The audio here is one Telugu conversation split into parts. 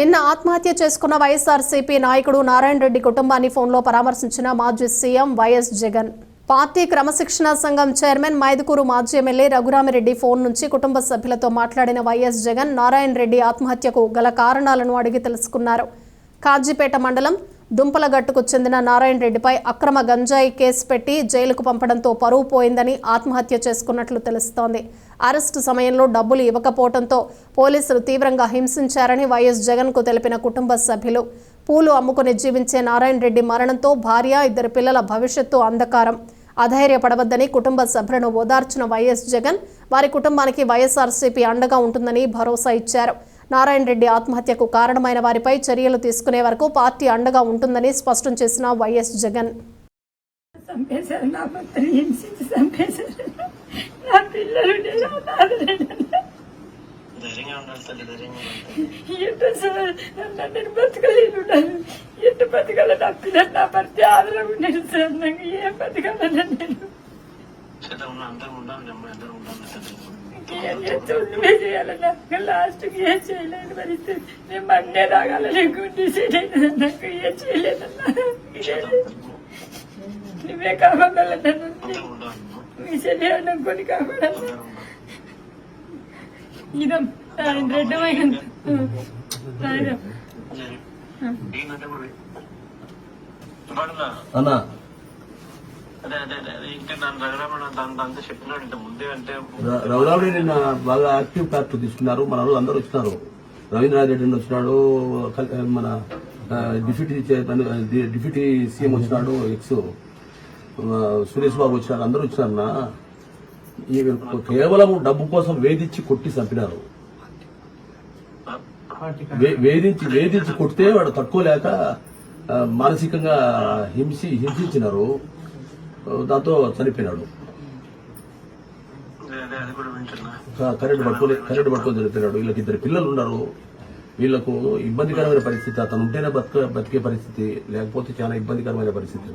నిన్న ఆత్మహత్య చేసుకున్న వైఎస్ఆర్సీపీ నాయకుడు నారాయణ రెడ్డి కుటుంబాన్ని ఫోన్లో పరామర్శించిన మాజీ సీఎం వైఎస్ జగన్. పార్టీ క్రమశిక్షణ సంఘం చైర్మన్ మైదుకూరు మాజీ ఎమ్మెల్యే రఘురామిరెడ్డి ఫోన్ నుంచి కుటుంబ సభ్యులతో మాట్లాడిన వైఎస్ జగన్ నారాయణ రెడ్డి ఆత్మహత్యకు గల కారణాలను అడిగి తెలుసుకున్నారు. కాజీపేట మండలం దుంపలగట్టుకు చెందిన నారాయణ రెడ్డిపై అక్రమ గంజాయి కేసు పెట్టి జైలుకు పంపడంతో పరువు పోయిందని ఆత్మహత్య చేసుకున్నట్లు తెలుస్తోంది. అరెస్టు సమయంలో డబ్బులు ఇవ్వకపోవడంతో పోలీసులు తీవ్రంగా హింసించారని వైఎస్ జగన్కు తెలిపిన కుటుంబ సభ్యులు. పూలు అమ్ముకుని జీవించే నారాయణ రెడ్డి మరణంతో భార్య ఇద్దరు పిల్లల భవిష్యత్తు అంధకారం. అధైర్యపడవద్దని కుటుంబ సభ్యులను ఓదార్చిన వైఎస్ జగన్ వారి కుటుంబానికి వైఎస్ఆర్సీపీ అండగా ఉంటుందని భరోసా ఇచ్చారు. నారాయణ రెడ్డి ఆత్మహత్యకు కారణమైన వారిపై చర్యలు తీసుకునే వరకు పార్టీ అండగా ఉంటుందని స్పష్టం చేసిన వైఎస్ జగన్. చంపేశారు నా భర్తని హింసించి చంపేశారు నా పిల్లలు నన్ను బతకలేను బతకాల నా పిల్లలు నా భర్త ఆదరణ ఉండేది సార్. నాకు ఏం నేను. చేత ఉన్న అందరం ఉండాలి నెమ్మది అందరం ఉండాలి తల్లి ఏం చేస్తే నువ్వే చేయాలన్నా లాస్ట్కి ఏం చేయలేని పరిస్థితి నేను మన్నే తాగాలని గుండె చేయలేదు నాకు ఏం చేయలేదన్నా చేత నువ్వే కావాలన్నా అందరం ఉండాలి మీ చెల్లి అనుకొని కావాలన్నా అందరం ఉండాలి ఇదం ఆయన రఘురాముడి నిన్న బాగా యాక్టివ్ పార్ట్ తీసుకున్నారు. మన వాళ్ళు అందరూ వచ్చినారు. రవీంద్రనాథ్ రెడ్డి వచ్చినాడు మన డిప్యూటీ డిప్యూటీ సీఎం వచ్చినాడు ఎక్స్ సురేష్ బాబు వచ్చినారు అందరూ వచ్చినారన్నా ఈ కేవలం డబ్బు కోసం వేధించి కొట్టి చంపినారు. వేధించి వేధించి కొడితే వాడు తక్కువ లేక మానసికంగా హింసి హింసించినారు. దాంతో చనిపోయినాడు. కరెంట్ పట్టుకొని కరెంట్ పట్టుకొని చనిపోయినాడు. వీళ్ళకి ఇద్దరు పిల్లలు ఉన్నారు. వీళ్ళకు ఇబ్బందికరమైన పరిస్థితి అతను ఉంటేనే బతక బతికే పరిస్థితి లేకపోతే చాలా ఇబ్బందికరమైన పరిస్థితి.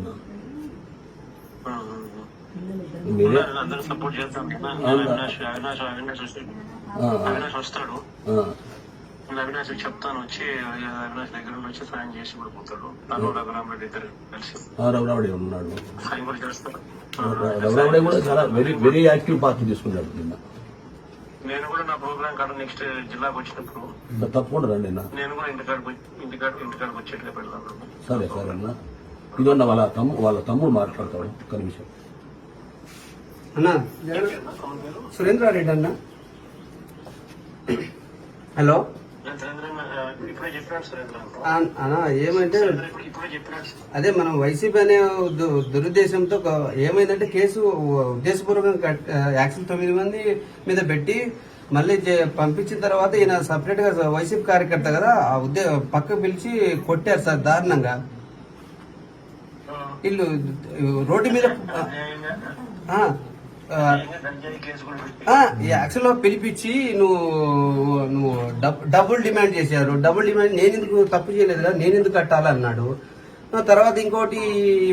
మీరే? సపోర్ట్ చేద్దాం అవినాష్ చెప్తాను వచ్చి అవినాష్ దగ్గర నుండి వచ్చి సాయం చేసి కూడా పోతాడు తను రఘురామరెడ్డి ఇద్దరు కలిసి. ఆ, రఘురాముడే ఉన్నాడు. సాయం కూడా కూడా చాలా వెరీ వెరీ యాక్టివ్ పార్టీ తీసుకున్నాడు నిన్న. నేను కూడా నా ప్రోగ్రామ్ కాడ నెక్స్ట్ జిల్లాకు వచ్చినప్పుడు తప్పకుండా రండి అన్న. నేను కూడా ఇంటికాడికి ఇంటికాడ ఇంటికాడికి వచ్చేట్లే పెడతాను. సరే సరే అన్న. ఇదన్న వాళ్ళ తమ్ము వాళ్ళ తమ్ముడు మాట్లాడతాడు. ఒక్క నిమిషం. అన్నా సురేంద్రారెడ్డి అన్న. హలో. ఏమంటే అదే మనం వైసీపీ అనే దురుద్దేశంతో ఏమైందంటే కేసు ఉద్దేశపూర్వకంగా కట్- యాక్షన్ తొమ్మిది మంది మీద పెట్టి మళ్ళీ పంపించిన తర్వాత ఈయన సపరేట్గా వైసీపీ కార్యకర్త కదా ఆ ఉద్దే పక్క పిలిచి కొట్టారు సార్ దారుణంగా. వీళ్ళు రోడ్డు మీద ఈ యాక్చువల్ పిలిపించి నువ్వు నువ్వు డబుల్ డబ్బులు డిమాండ్ చేశారు. డబ్బులు డిమాండ్ నేను ఎందుకు తప్పు చేయలేదు కదా నేను ఎందుకు కట్టాలన్నాడు తర్వాత ఇంకోటి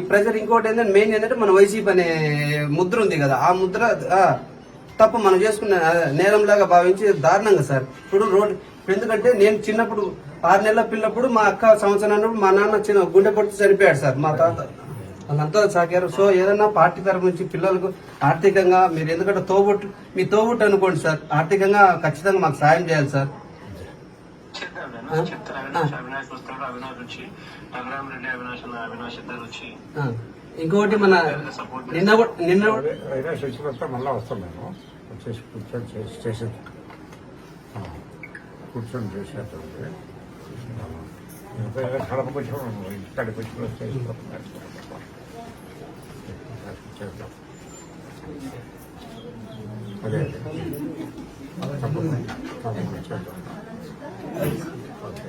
ప్రెజర్ ఇంకోటి ఏంటంటే మెయిన్ ఏంటంటే మన వైసీపీ అనే ముద్ర ఉంది కదా ఆ ముద్ర తప్పు మనం చేసుకున్న నేరంలాగా భావించి దారుణంగా సార్. ఇప్పుడు రోడ్ ఎందుకంటే నేను చిన్నప్పుడు ఆరు నెలల పిల్లప్పుడు మా అక్క సంవత్సరం అన్నప్పుడు మా నాన్న చిన్న గుండె పొట్టి చనిపోయాడు సార్ మా తాత. వాళ్ళంతా సాగారు సో ఏదన్నా పార్టీ తరపు నుంచి పిల్లలకు ఆర్థికంగా మీరు ఎందుకంటే తోబుట్టు మీ తోబుట్టు అనుకోండి సార్. ఆర్థికంగా ఖచ్చితంగా మాకు సాయం చేయాలి సార్. ఇంకొకటి మన నిన్న కూడా- నిన్న మళ్ళీ వస్తాం మేము. వచ్చేసి కూర్చొని చేసి చేసి ఆ, కూర్చొని చేసేటప్పుడు కడప కొంచెం ఇక్కడికి వచ్చి చేసిపోతున్నారు చేద్దాం అదే అదే తప్పకుండా తప్పకుండా చేద్దాం ఓకే